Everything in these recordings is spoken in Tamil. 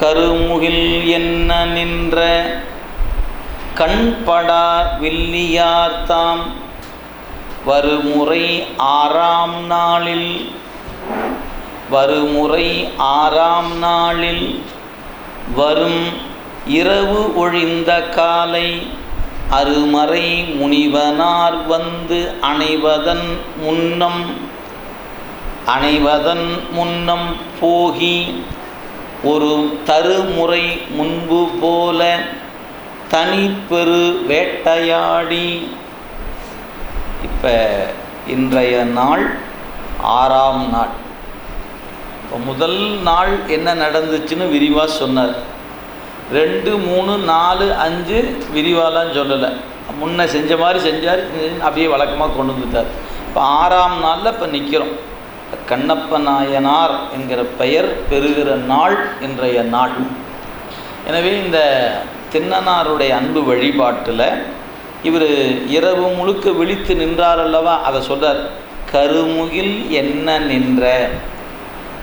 கருமுகில் என்ன நின்ற? கண்படா வில்லியார்த்தாம் வருமுறை ஆறாம் நாளில். வருமுறை ஆறாம் நாளில். வரும் இரவு ஒழிந்த காலை. அருமறை முனிவனார் வந்து அணைவதன் முன்னம். அணைவதன் முன்னம் போகி. ஒரு தருமுறை முன்பு போல தனிப்பெரு வேட்டையாடி. இப்போ இன்றைய நாள் ஆறாம் நாள். இப்போ முதல் நாள் என்ன நடந்துச்சுன்னு விரிவாக சொன்னார். ரெண்டு மூணு நாலு அஞ்சு விரிவாலாம் சொல்லலை. முன்ன செஞ்ச மாதிரி செஞ்சார் அப்படியே வழக்கமாக கொண்டு வந்துட்டார். இப்போ ஆறாம் நாளில் இப்போ நிற்கிறோம் கண்ணப்ப நாயனார் என்கிற பெயர் பெறுகிற நாள் இன்றைய நாள். எனவே இந்த தின்னனாருடைய அன்பு வழிபாட்டில் இவர் இரவு முழுக்க விழித்து நின்றார் அல்லவா? அதை சொல்கிறார் கருமுகில் என்ன நின்ற?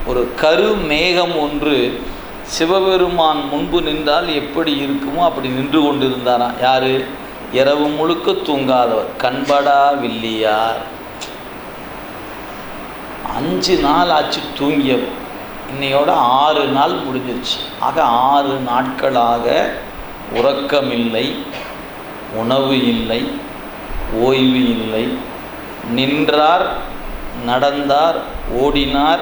ஒரு கரு மேகம் ஒன்று சிவபெருமான் முன்பு நின்றால் எப்படி இருக்குமோ அப்படி நின்று கொண்டிருந்தாராம். யாரு? இரவு முழுக்க தூங்காதவர். கண்படா வில்லியார். அஞ்சு நாள் ஆச்சு தூங்கியவர் இன்னையோட ஆறு நாள் முடிஞ்சிருச்சு. ஆக ஆறு நாட்களாக உறக்கமில்லை உணவு இல்லை ஓய்வு இல்லை. நின்றார் நடந்தார் ஓடினார்.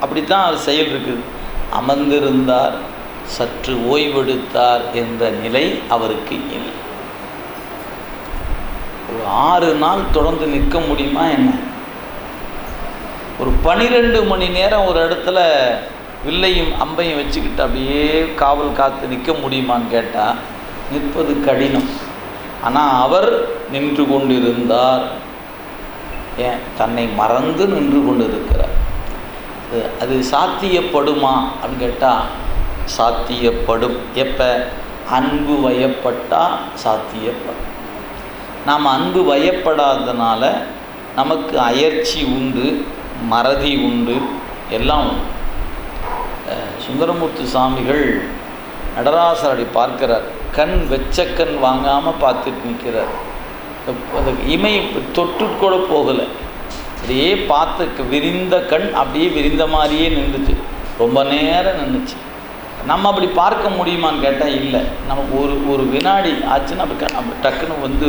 அப்படித்தான் அவர் செயல் இருக்குது. அமர்ந்திருந்தார் சற்று ஓய்வெடுத்தார் என்ற நிலை அவருக்கு இல்லை. ஒரு ஆறு நாள் தொடர்ந்து நிற்க முடியுமா என்ன? ஒரு பனிரெண்டு மணி நேரம் ஒரு இடத்துல வில்லையும் அம்பையும் வச்சுக்கிட்டு அப்படியே காவல் காத்து நிற்க முடியுமான்னு கேட்டால் நிற்பது கடினம். ஆனால் அவர் நின்று கொண்டிருந்தார். ஏன்? தன்னை மறந்து நின்று கொண்டிருக்கிறார். அது- அது சாத்தியப்படுமா அப்படின்னு கேட்டால் சாத்தியப்படும். எப்போ? அன்பு வயப்பட்டால் சாத்தியப்படும். நாம் அன்பு வயப்படாதனால நமக்கு அயற்சி உண்டு. மறதி உண்டு. எல்லாம் சுந்தரமூர்த்தி சாமிகள் நடராசர் அப்படி பார்க்கிறார். கண் வெச்ச கண் வாங்காமல் பார்த்துட்டு நிற்கிறார் அந்த இமை தொட்டு கூட போகலை. அப்படியே பார்த்து விரிந்த கண் அப்படியே விரிந்த மாதிரியே நின்றுச்சு. ரொம்ப நேரம் நின்றுச்சு. நம்ம அப்படி பார்க்க முடியுமான்னு கேட்டால் இல்லை. நமக்கு ஒரு ஒரு வினாடி ஆச்சுன்னா அப்படி அப்படி டக்குன்னு வந்து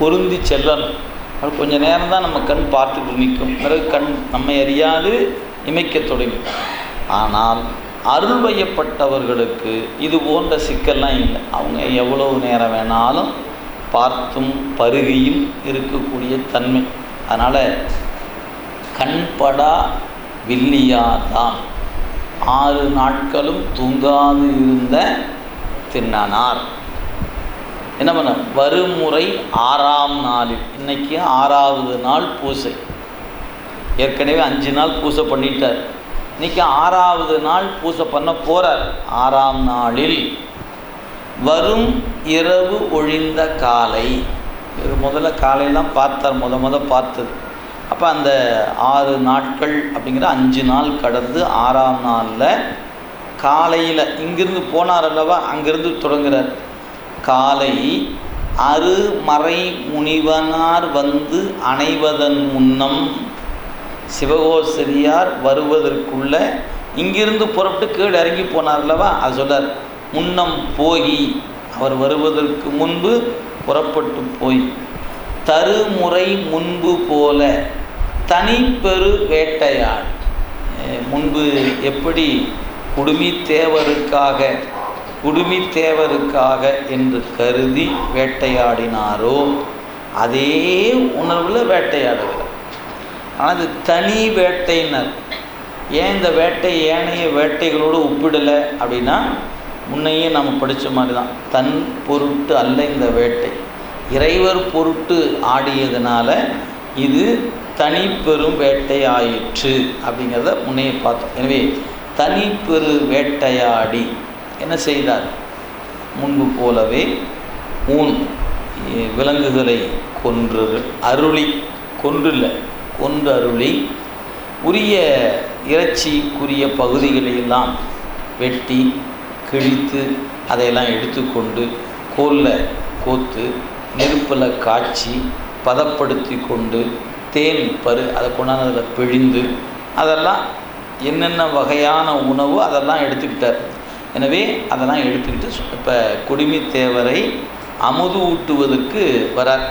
பொருந்தி செல்லணும். அது கொஞ்சம் நேரம் தான் நம்ம கண் பார்த்துட்டு நிற்கும் பிறகு கண் நம்மை அறியாது இமைக்க தொடங்கும். ஆனால் அருள் வையப்பட்டவர்களுக்கு இது போன்ற சிக்கல்லாம் இல்லை. அவங்க எவ்வளவு நேரம் வேணாலும் பார்த்தும் பருகியும் இருக்கக்கூடிய தன்மை. அதனால் கண்படா வில்லியாதான் ஆறு நாட்களும் தூங்காது இருந்த தின்னனார். என்ன பண்ண? வருமுறை ஆறாம் நாளில். இன்னைக்கு ஆறாவது நாள் பூசை. ஏற்கனவே அஞ்சு நாள் பூசை பண்ணிட்டார். இன்னைக்கு ஆறாவது நாள் பூசை பண்ண போகிறார் ஆறாம் நாளில். வரும் இரவு ஒழிந்த காலை. இது முதல்ல காலையெல்லாம் பார்த்தார். முத முத பார்த்தது. அப்போ அந்த ஆறு நாட்கள் அப்படிங்கிற அஞ்சு நாள் கடந்து ஆறாம் நாளில் காலையில் இங்கிருந்து போனார் அல்லவா? அங்கிருந்து தொடங்குகிறார் காலை அருமறை முனிவனார் வந்து அணைவதன் முன்னம் சிவகோசரியார் வருவதற்குள்ள இங்கிருந்து புறப்பட்டு கீழே இறங்கி போனார் அல்லவா அது சொல்லார் முன்னம் போகி. அவர் வருவதற்கு முன்பு புறப்பட்டு போய் தருமுறை முன்பு போல தனிப்பெரு வேட்டையாள். முன்பு எப்படி குடுமி தேவருக்காக குடுமித்தேவருக்காக என்று கருதி வேட்டையாடினாரோ அதே உணர்வில் வேட்டையாடுகிறார். ஆனால் அது தனி வேட்டையினர். ஏன் இந்த வேட்டை ஏனைய வேட்டைகளோடு ஒப்பிடலை அப்படின்னா முன்னையே நம்ம படித்த மாதிரி தான் தன் பொருட்டு அல்ல இந்த வேட்டை. இறைவர் பொருட்டு ஆடியதுனால இது தனிப்பெரும் வேட்டை ஆயிற்று அப்படிங்கிறத முன்னையே பார்த்தோம். எனவே தனிப்பெரு வேட்டையாடி என்ன செய்தார்? முன்பு போலவே ஊன் விலங்குகளை கொன்று அருளி கொன்றுல கொன்று அருளி உரிய இறைச்சிக்குரிய பகுதிகளையெல்லாம் வெட்டி கிழித்து அதையெல்லாம் எடுத்துக்கொண்டு கோலில் கோத்து நெருப்பில் காய்ச்சி பதப்படுத்தி கொண்டு தேன் பரு அதை கொண்டாந்து அதில் பிழிந்து அதெல்லாம் என்னென்ன வகையான உணவோ அதெல்லாம் எடுத்துக்கிட்டார். எனவே அதெல்லாம் எடுத்துக்கிட்டு இப்போ குடிமித்தேவரை அமுது ஊட்டுவதற்கு வரார்.